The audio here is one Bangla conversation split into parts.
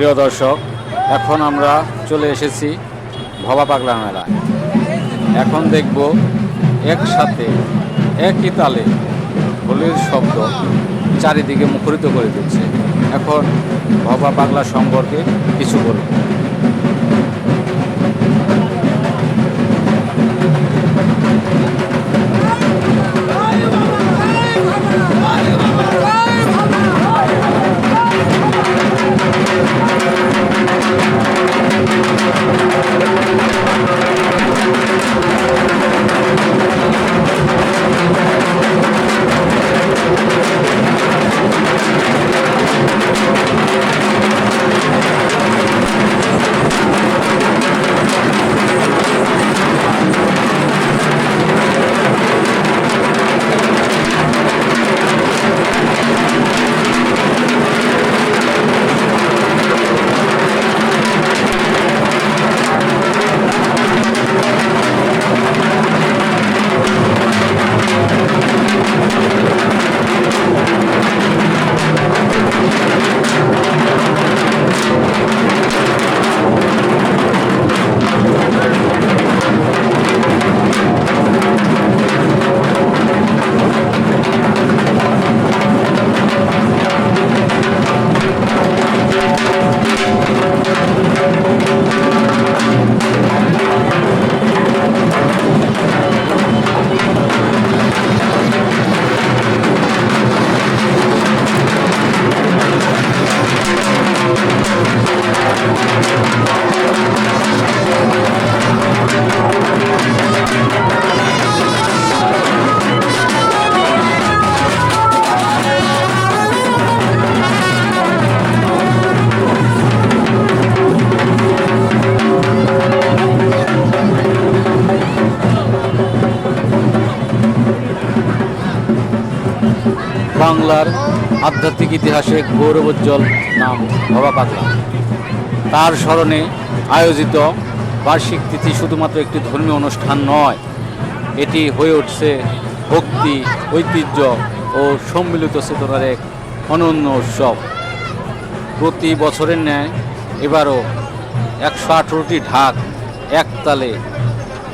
প্রিয় দর্শক, এখন আমরা চলে এসেছি ভবা পাগলা মেলা এখন দেখব একসাথে, একই তালে হোলির শব্দ চারিদিকে মুখরিত করে দিচ্ছে। এখন ভবা পাগলা সম্পর্কে কিছু বলব বাংলার আধ্যাত্মিক ইতিহাসে গৌরবোজ্জ্বল নাম ভবা পাগলা তার স্মরণে আয়োজিত বার্ষিক তিথি শুধুমাত্র একটি ধর্মীয় অনুষ্ঠান নয়, এটি হয়ে উঠছে ভক্তি, ঐতিহ্য ও সম্মিলিত চেতনার এক অনন্য উৎসব। প্রতি বছরের ন্যায় এবারও একশো আঠেরোটি ঢাক একতালে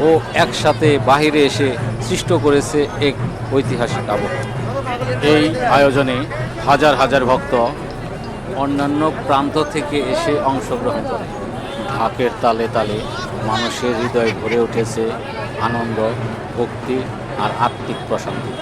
ও একসাথে বাহিরে এসে সৃষ্ট করেছে এক ঐতিহাসিক আবহ। এই আয়োজনে হাজার হাজার ভক্ত অন্যান্য প্রান্ত থেকে এসে অংশগ্রহণ করে। ঢাকের তালে তালে মানুষের হৃদয় ভরে উঠেছে আনন্দ, ভক্তি আর আত্মিক প্রশান্তি।